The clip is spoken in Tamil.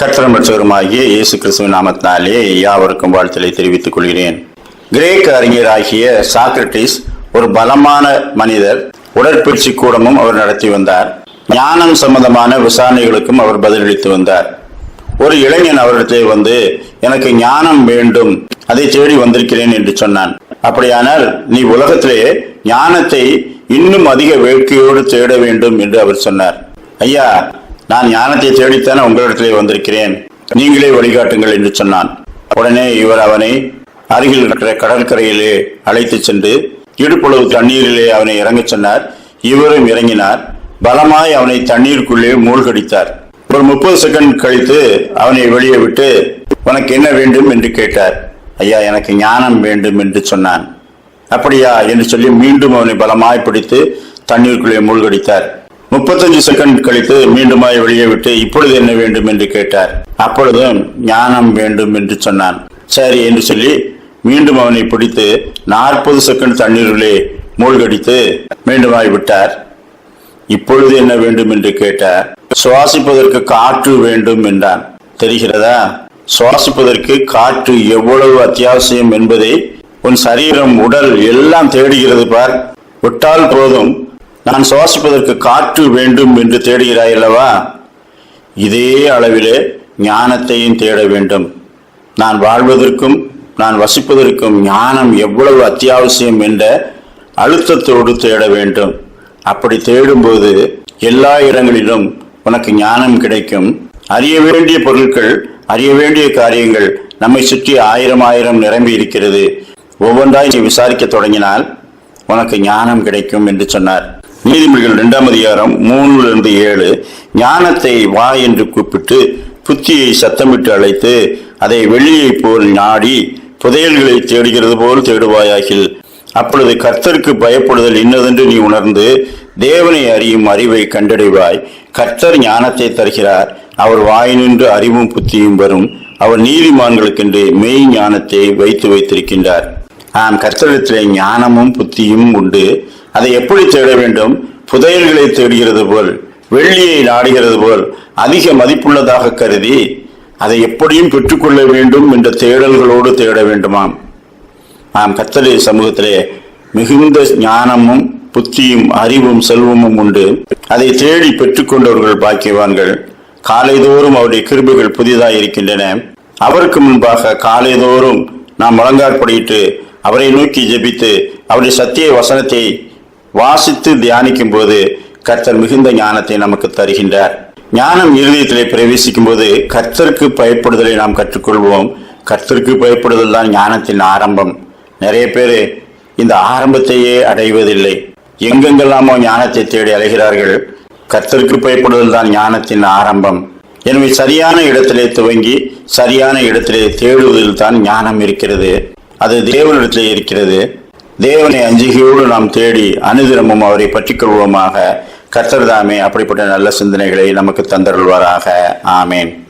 கற்றமற்றவருமாகிய இயேசு கிறிஸ்துவின் நாமத்தினாலே யாவருக்கும் வாழ்த்தலை தெரிவித்துக் கொள்கிறேன். கிரேக்க அறிஞராகிய சாக்ரட்டிஸ் ஒரு பலமான மனிதர் உடற்பயிற்சி கூடமும் அவர் நடத்தி வந்தார். ஞானம் சம்பந்தமான விசாரணைகளுக்கும் அவர் பதிலளித்து வந்தார். ஒரு இளைஞன் அவரிடத்தை வந்து எனக்கு ஞானம் வேண்டும் அதை தேடி வந்திருக்கிறேன் என்று சொன்னான். அப்படியானால் நீ உலகத்திலே ஞானத்தை இன்னும் அதிக வேட்கையோடு தேட வேண்டும் என்று அவர் சொன்னார். ஐயா நான் ஞானத்தை தேடித்தானே உங்களிடத்திலே வந்திருக்கிறேன். நீங்களே வழிகாட்டுங்கள் என்று சொன்னான். உடனே இவர் அவனை அருகில் இருக்கிற கடற்கரையிலே அழைத்துச் சென்று இடுப்பளவு தண்ணீரிலே அவனை இறங்கச் சொன்னார். இவரும் இறங்கினார். பலமாய் அவனை தண்ணீருக்குள்ளே மூழ்கடித்தார். ஒரு முப்பது செகண்ட் கழித்து அவனை வெளியே விட்டு உனக்கு என்ன வேண்டும்? என்று கேட்டார். ஐயா எனக்கு ஞானம் வேண்டும் என்று சொன்னான். அப்படியா? என்று சொல்லி மீண்டும் அவனை பலமாய் பிடித்து தண்ணீருக்குள்ளே மூழ்கடித்தார். முப்பத்தஞ்சு செகண்ட் கழித்து மீண்டுமாய் வெளியே விட்டு இப்பொழுது என்ன வேண்டும் என்று கேட்டார். அப்பொழுதும் ஞானம் வேண்டும் என்று சொன்னான். சரி என்று சொல்லி மீண்டும் அவனை பிடித்து நாற்பது செகண்ட் தண்ணீரிலே மூழ்கடித்து மீண்டுமாய் விட்டார். இப்பொழுது என்ன வேண்டும் என்று கேட்டார். சுவாசிப்பதற்கு காற்று வேண்டும் என்றான். தெரிகிறதா? சுவாசிப்பதற்கு காற்று எவ்வளவு அத்தியாவசியம் என்பதை உன் சரீரம் உடல் எல்லாம் தேடுகிறது பார். விட்டால் போதும். நான் சுவாசிப்பதற்கு காற்று வேண்டும் என்று தேடுகிறாய் அல்லவா? இதே அளவிலே ஞானத்தையும் தேட வேண்டும். நான் வாழ்வதற்கும் நான் வசிப்பதற்கும் ஞானம் எவ்வளவு அத்தியாவசியம் என்ற அழுத்தத்தோடு தேட வேண்டும். அப்படி தேடும்போது எல்லா இடங்களிலும் உனக்கு ஞானம் கிடைக்கும். அறிய வேண்டிய பொருட்கள் அறிய வேண்டிய காரியங்கள் நம்மை சுற்றி ஆயிரம் ஆயிரம் நிரம்பி இருக்கிறது. ஒவ்வொன்றாய் நீ விசாரிக்க தொடங்கினால் உனக்கு ஞானம் கிடைக்கும் என்று சொன்னார். நீதிமொழிகள் இரண்டாம் அதிகாரம் மூன்றிலிருந்து ஏழு ஞானத்தை வா என்று கூப்பிட்டு புத்தியை சத்தமிட்டு அழைத்து அதை வெளியை போல் நாடி புதையல்களை தேடுகிறது போல் தேடுவாயாகில் அப்பொழுது கர்த்தருக்கு பயப்படுதல் இன்னதென்று நீ உணர்ந்து தேவனை அறியும் அறிவை கண்டடைவாய். கர்த்தர் ஞானத்தை தருகிறார். அவர் வாய் நின்று அறிவும் புத்தியும் வரும். அவர் நீதிமான்களுக்கென்று மெய் ஞானத்தை வைத்து வைத்திருக்கின்றார். ஆம் கர்த்தரிடத்திலே ஞானமும் புத்தியும் உண்டு. அதை எப்படி தேட வேண்டும்? புதையல்களை தேடுகிறது போல் வெள்ளியை நாடுகிறது போல் அதிக மதிப்புள்ளதாக கருதி அதை எப்படியும் பெற்றுக்கொள்ள வேண்டும் என்ற தேடல்களோடு தேட வேண்டுமாம். ஆம் கத்தலை சமூகத்திலே மிகுந்த ஞானமும் புத்தியும் அறிவும் செல்வமும் உண்டு. அதை தேடி பெற்றுக்கொண்டவர்கள் பாக்கியவான்கள். காலைதோறும் அவருடைய கிருபைகள் புதிதாக இருக்கின்றன. அவருக்கு முன்பாக காலைதோறும் நாம் முழங்காற்படியிட்டு அவரை நோக்கி ஜெபித்து அவருடைய சத்திய வசனத்தை வாசித்து தியானிக்கும் போது கர்த்தர் மிகுந்த ஞானத்தை நமக்கு தருகின்றார். ஞானம் இருதயத்திலே பிரவேசிக்கும் போது கர்த்தருக்கு பயப்படுதலை நாம் கற்றுக்கொள்வோம். கர்த்தருக்கு பயப்படுதல் தான் ஞானத்தின் ஆரம்பம். நிறைய பேர் இந்த ஆரம்பத்தையே அடைவதில்லை. எங்கெங்கெல்லாமோ ஞானத்தை தேடி அலைகிறார்கள். கர்த்தருக்கு பயப்படுதல் தான் ஞானத்தின் ஆரம்பம். எனவே சரியான இடத்திலே துவங்கி சரியான இடத்திலே தேடுவதில் தான் ஞானம் இருக்கிறது. அது தேவனிடத்திலே இருக்கிறது. தேவனை அஞ்சிகையோடு நாம் தேடி அனுதினமும் அவரை பற்றிக்கொள்வோமாக. கர்த்தர்தாமே அப்படிப்பட்ட நல்ல சிந்தனைகளை நமக்கு தந்தருள்வாராக. ஆமேன்.